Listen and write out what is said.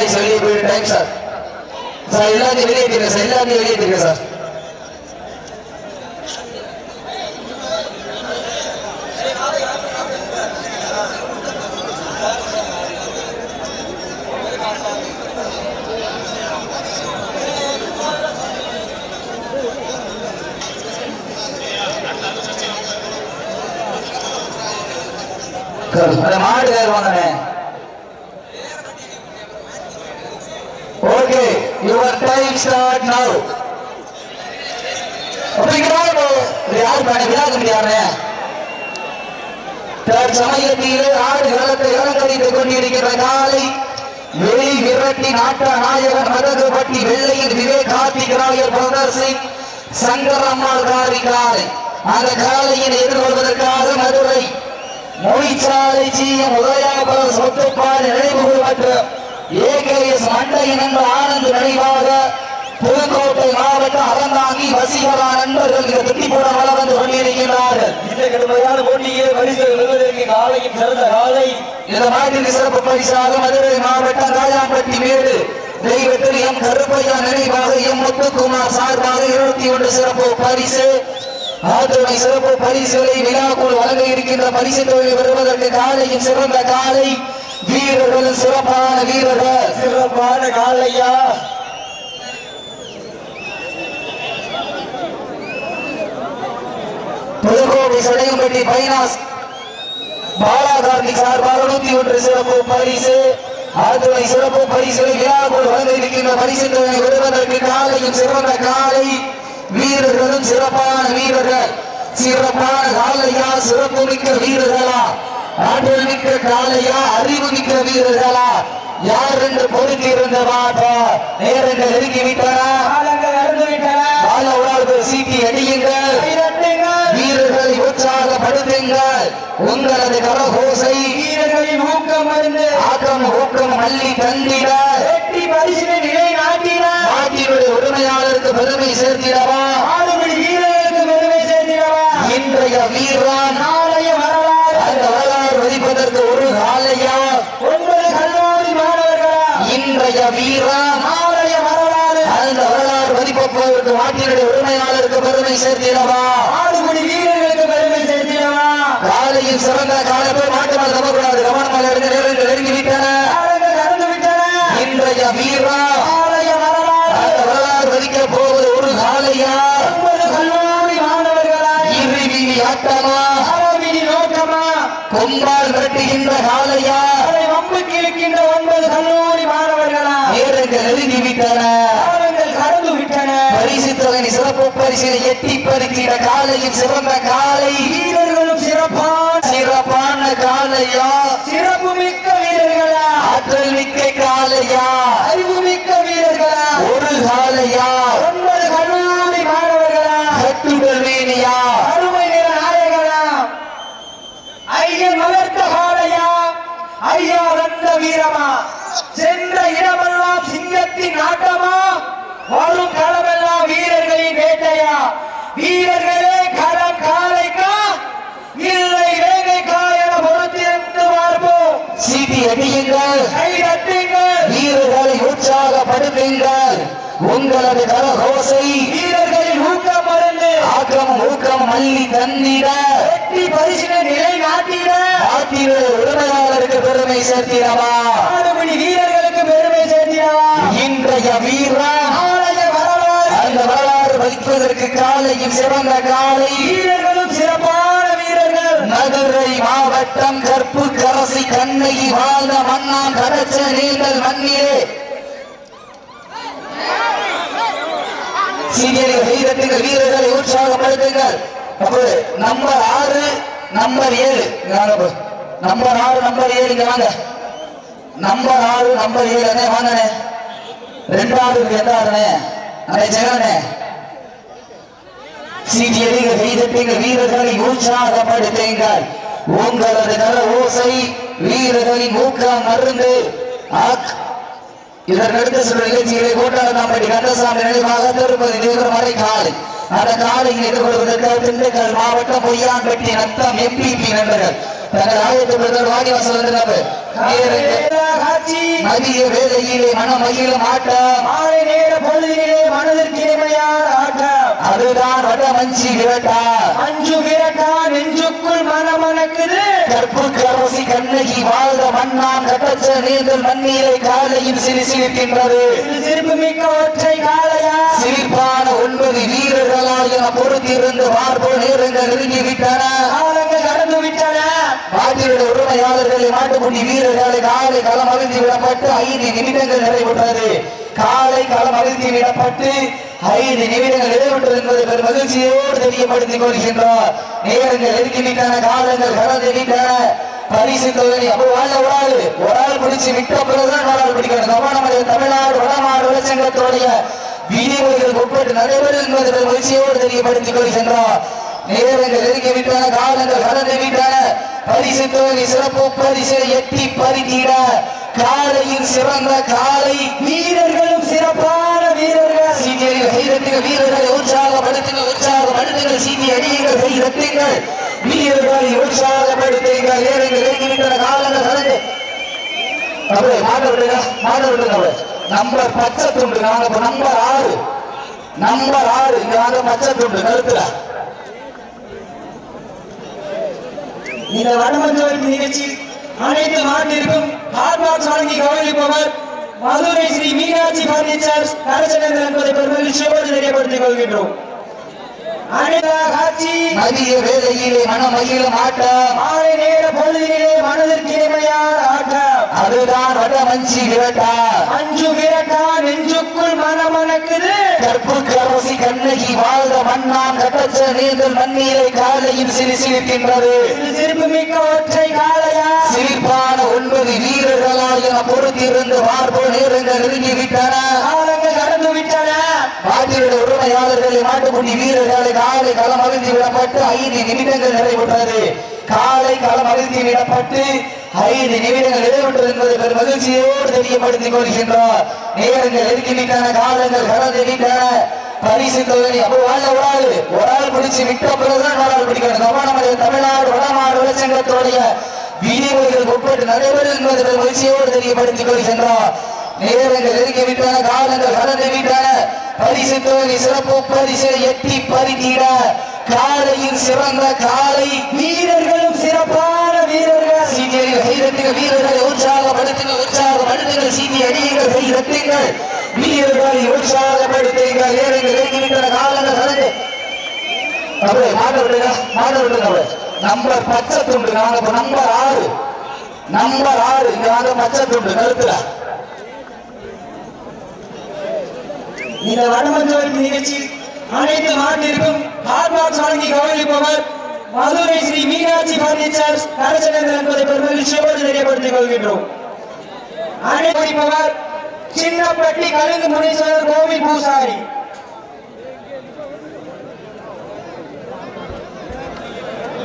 Employees வெளியே போயிட்டு time sir sir எல்லாத்தையும் வெளியேற்றிருக்கேன் சார் எல்லாத்தையும் வெளியேற்றிருக்கேன் சார் மாடு வேறு okay your time start now. அப்படிங்கிறோம் யார் பண்ண விளையாட முடியாம தற்சமயத்திலே ஆடு களத்தை இறங்கடித்துக் கொண்டிருக்கிற காலை வெளி விரட்டி நாட்ட நாயகன் மதகுபட்டி வெள்ளையின் விவேக் கார்த்திகராயர் பிரதர் சிங் சங்கரம்மாள் காரி காலை அந்த காலையின் எதிர்கொள்வதற்காக மதுரை மொழிச்சாலை ஜிஎம் உதயாபுர சொத்துப்பாடு நினைவுகள் மற்றும் ஏகேஎஸ் மண்டையன் என்ற ஆனந்த் நினைவாக புதுக்கோட்டை மாவட்டம் அறந்தாங்கி வசீகரா நண்பர்கள் இந்த திட்டிப்புடன் வள வந்து கொண்டிருக்கிறார்கள் இந்த கடுமையான பரிசு வெல்வதற்கு காலையும் சிறந்த காலை. இந்த மாதிரி சிறப்பு பரிசாக மதுரை மாவட்டம் காயாம்பட்டி மேடு. தெய்வத்தில் எம் கருப்பையா நினைவாக எம் முத்துக்குமார் சார்பாக இருபத்தி ஒன்று சிறப்பு பரிசு. ஆத்துணை சிறப்பு பரிசுகளை விழாக்குள் வழங்க இருக்கின்ற பரிசு தொழில் பெறுவதற்கு காலையும் சிறந்த காலை. வீரர்கள் சிறப்பான வீரர்கள். சிறப்பான காலையா? புதுக்கோட்டை சடையம்பட்டி பைனாஸ். பாலாகார்டி சார்பாக நூத்தி ஒன்று சிறப்பு பரிசு. ஆத்துணை சிறப்பு பரிசுகளை விழாக்குள் வழங்க இருக்கின்ற பரிசு தொகையை விடுவதற்கு காலையும் சிறந்த காலை. வீரர்களும் சிறப்பான வீரர்கள். சிறப்பான காலையா? சிறப்பு மிக்க வீரர்களா? ஆற்றல் மிக்க காலையா அறிவு மிக்க வீரர்களா? யார் என்று பொறுத்திருந்த மாட்டா நேரங்கள் நெருங்கி விட்டனா பால உணர்வு சீட்டி அடியுங்கள். வீரர்களை உற்சாகப்படுத்துங்கள். உங்களது கரகோசை. வீரர்களின் ஊக்கம் மருந்து. ஆக்கம் ஊக்கம் மல்லி தந்திட வெற்றி பரிசினை நிலை நாட்டின நாட்டினுடைய உரிமையாளருக்கு பெருமை சேர்த்திடவா? ஆளுமை வீரர்களுக்கு பெருமை சேர்த்திடவா? இன்றைய வீரன் நாளைய வரலாறு அந்த வரலாறு வதிப்பதற்கு ஒரு காலையா ஒன்பது கல்லூரி மாணவர்களா வீரன் நாளைய வரலாறு. அந்த வரலாறு வதிப்பதற்கு நாட்டினுடைய உரிமையாளருக்கு பெருமை சேர்த்திடவா? ஆளுமணி வீரர்களுக்கு பெருமை சேர்த்திடவா? காலையில் சிறந்த காலத்தில் மாட்டுமல் தவக்கூடாது கவனமாக எடுத்து நேரங்கள் நெருங்கி விட்டன இன்றைய வீரா. அந்த வரலாறு வதிக்க போவது ஒரு காலையா? ஆட்டமா? நோக்கமா? கொம்பால் மிரட்டுகின்ற காலையா? அதை வம்புக்கு இழுக்கின்ற ஒன்பது கல்லூரி மாணவர்களா? நேரங்கள் நெருங்கி விட்டன காலங்கள் கடந்து விட்டன பரிசு தொகை சிறப்பு பரிசினை எட்டி பறிக்கிற காலையும் சிறந்த காலை. வீரர்களும் சிறப்பான சிறப்பான காலையா? சிறப்பு மிக்க வீரர்களா? ஆற்றல் மிக்க காலையா? அறிவு மிக்க வீரர்களா? ஒரு காலையா? ஒன்பது கல்லூரி மாணவர்களா? கட்டுடல் வேணியா அருமை நிற நாயகனா? ஐயன் வளர்த்த காளையா? ஐயா வந்த வீரமா? சென்ற இடமெல்லாம் சிங்கத்தின் ஆட்டமா? வரும் களமெல்லாம் வீரர்களின் வேட்டையா? வீரர்களே களம் காளைக்கா? இல்லை வேகைக்கா என பொறுத்திருந்து பார்ப்போம். சீட்டி அடியுங்கள் கை தட்டுங்கள். வீரர்களை உற்சாகப்படுத்துங்கள். உங்களது கரகோசை. வீரர்களின் ஊக்கம் மருந்து. ஆக்கம் ஊக்கம் மல்லி தந்திட. வெற்றி பரிசினை நிலை நாட்டிட நாட்டினுடைய உரிமையாளருக்கு பெருமை சேர்த்திடவா? வரலாறு. அந்த வரலாறு வைப்பதற்கு காலையும் சிறந்த காலை. வீரர்களும் சிறப்பான வீரர்கள். மதுரை மாவட்டம் கற்பு கரசி கண்ணகி வாழ்ந்த மன்னான் கடச்ச நீந்தல் மண்ணிலே. சீனியர்கள் வீரர்கள் வீரர்களை உற்சாகப்படுத்துங்கள். அப்போது நம்பர் ஆறு நம்பர் ஏழு. நம்பர் ஆறு நம்பர் ஏழு இங்க வாங்க. நம்பர் ஆறு நம்பர் ஏழு வாங்கண்ணே ரெண்டாவது எந்த அண்ணே ஜெகனே சீட்டியடிக கைதட்டுங்க வீரர்களை உற்சாகப்படுத்துங்கள் உங்களது நல ஓசை. வீரர்களின் ஊக்கம் மருந்து. இதற்கடுத்து சில நிகழ்ச்சிகளை கோட்டாளத்தாம்பட்டி கந்தசாமி நினைவாக திருப்பதி தீவிரமறை காலை அந்த காலையில் எதிர்கொள்வதற்காக திண்டுக்கல் மாவட்டம் பொய்யான்பட்டி நத்தம் எம்பிபி நண்பர்கள். தங்கள் ஆயத்தப்படுத்தல் வாங்கி வசல் மதிய வேளையிலே மனமயிலும் ஆட்டம் மாலை நேர பொழுதிலே மனதிற்கு இனிமையான ஆட்டம் அதுதான் வடமஞ்சி விரட்டா. அஞ்சு விரட்டா நெஞ்சுக்குள் மனமணக்குது கற்பு கரசி கண்ணகி வாழ்ந்த மண்ணான் கட்டச்ச நீந்தல் மண்ணீரை காலையில் சிறு சிரிக்கின்றது சிரிப்பு மிக்க ஒற்றை காளையா? சிரிப்பான ஒன்பது வீரர்களால் என பொறுத்திருந்து மார்பு நேரங்கள் நெருங்கிவிட்டன காலங்கள் கடந்து விட்டன மாட்டினுடைய உரிமையாளர்களை மாட்டுக்குட்டி வீரர்களை காலை களம் அழுத்தி விடப்பட்டு ஐந்து நிமிடங்கள் நிறைவுற்றது. காலை களம் அழுத்தி விடப்பட்டு ஐந்து நிமிடங்கள் நிறைவுற்றது என்பதை பெரும் மகிழ்ச்சியோடு தெரியப்படுத்திக் கொள்கின்றார். நேரங்கள் நெருங்கிவிட்டன காலங்கள் கடந்து விட்டன. பரிசு தொகுதி அப்போ வாழ ஒரு ஆள் ஒரு ஆள் பிடிச்சு விட்ட பிறகுதான் ஒரு ஆள் பிடிக்கணும் கவனமலை தமிழ்நாடு வடமாடு விளைச்சங்கத்துடைய விதிமுறைகளுக்கு உட்பட்டு நடைபெறும் என்பதை மகிழ்ச்சியோடு தெரியப்படுத்திக் கொள்கின்றார். நேரங்கள் நெருங்கி விட்டன காலங்கள் கடந்து விட்டன. பரிசு தொகுதி சிறப்பு பரிசு எட்டி பறித்திட. காலையில் சிறந்த காலை. வீரர்களும் சிறப்பான வீரர்கள். சீனியரில் கைதட்டுங்க வீரர்களை உற்சாகப்படுத்துங்க உற்சாகப்படுத்துங்கள். சீனி அடியுங்கள் கைதட்டுங்கள். வீரர்களை உற்சாகப்படுத்துங்கள். நேரங்கள் நெருங்கி விட்டன காலங்கள் கடந்து அப்படியே மாட்ட விட்டுங்க மாட்ட விட்டுங்க நம்பர் பச்சை துண்டு நாங்க நம்பர் ஆறு. நம்பர் ஆறு இங்க வாங்க பச்சை துண்டு கருத்துல இந்த வடமஞ்சோரி நிகழ்ச்சி அனைத்து நாட்டிற்கும் ஹாட் பாக்ஸ் வழங்கி கவனிப்பவர் மதுரை ஸ்ரீ மீனாட்சி பர்னிச்சர் கரசனங்கள் என்பதை பெருமகிழ்ச்சியோடு தெரியப்படுத்திக் கொள்கின்றோம். மதிய வேளையிலே மனமயிலும் ஆட்டம் மாலை நேர பொழுதிலே மனதிற்கு ஆட்டம் அதுதான் வடமஞ்சி விரட்டா. அஞ்சு விரட்டா நெஞ்சுக்குள் மனமணக்குது. கற்பு கரசி கண்ணகி வாழ்ந்த மண்ணான் கட்டச்ச நீந்தல் மண்ணீரை காலையில் சிறு சிரிக்கின்றது சிரிப்பு மிக்க ஒற்றை காளையா? சிரிப்பான ஒன்பது வீரர்களால் என பொறுத்திருந்து மார்பு நேரங்கள் நெருங்கிவிட்டன காலங்கள் கடந்து விட்டன. மாட்டினுடைய உரிமையாளர்களை மாட்டுக்குட்டி வீரர்களை காலை களம் அழுத்தி விடப்பட்டு ஐந்து நிமிடங்கள் நிறைவுற்றது. காலை களம் அழுத்தி விடப்பட்டு ஐந்து நிமிடங்கள் நிறைவுற்றது என்பதை பெரும் மகிழ்ச்சியோடு தெரியப்படுத்திக் கொள்கின்றார். நேரங்கள் நெருங்கிவிட்டன காலங்கள் கடந்து விட்டன. பரிசு தொகுதி அப்போ வாழ்ல ஒரு ஆள் ஒரு ஆள் பிடிச்சு விட்ட பிறகுதான் ஒரு ஆள் பிடிக்கணும் தமிழ்நாடு வடமாடு விளைச்சங்கத்துடைய விதிமுறைகளுக்கு உட்பட்டு நடைபெறும் என்பதை மகிழ்ச்சியோடு தெரியப்படுத்திக் கொள்கின்றார் நேரங்கள் நெருங்கி விட்டன காலங்கள் கடந்து விட்டன. பரிசு தொகுதி சிறப்பு பரிசு எட்டி பறித்திட. காலையில் சிறந்த காலை. வீரர்களும் சிறப்பான வீரர்கள். சீனியரில் கைதட்டுங்க வீரர்களை உற்சாகப்படுத்துங்க உற்சாகப்படுத்துங்கள். சீனி அடியுங்கள் கைதட்டுங்கள். வீரர்களை உற்சாகப்படுத்துங்கள். நேரங்கள் நெருங்கி விட்டன காலங்கள் கடந்து. மாட்ட விட்டுங்க மாட்ட விட்டுங்க நம்பர் பச்சை துண்டு நாங்க இப்ப நம்பர் ஆறு. நம்பர் ஆறு இங்க வாங்க பச்சை துண்டு கருத்துல இந்த வடமஞ்சோரி நிகழ்ச்சி அனைத்து நாட்டிற்கும் ஹாட் பாக்ஸ் வழங்கி கவனிப்பவர் மதுரை ஸ்ரீ மீனாட்சி பர்னிச்சர் கரசனங்கள் என்பதை பெருமகிழ்ச்சியோடு தெரியப்படுத்திக் கொள்கின்றோம். அனைத்து சின்னப்பட்டி கழுகு முனீஸ்வரர் கோவில் பூசாரி.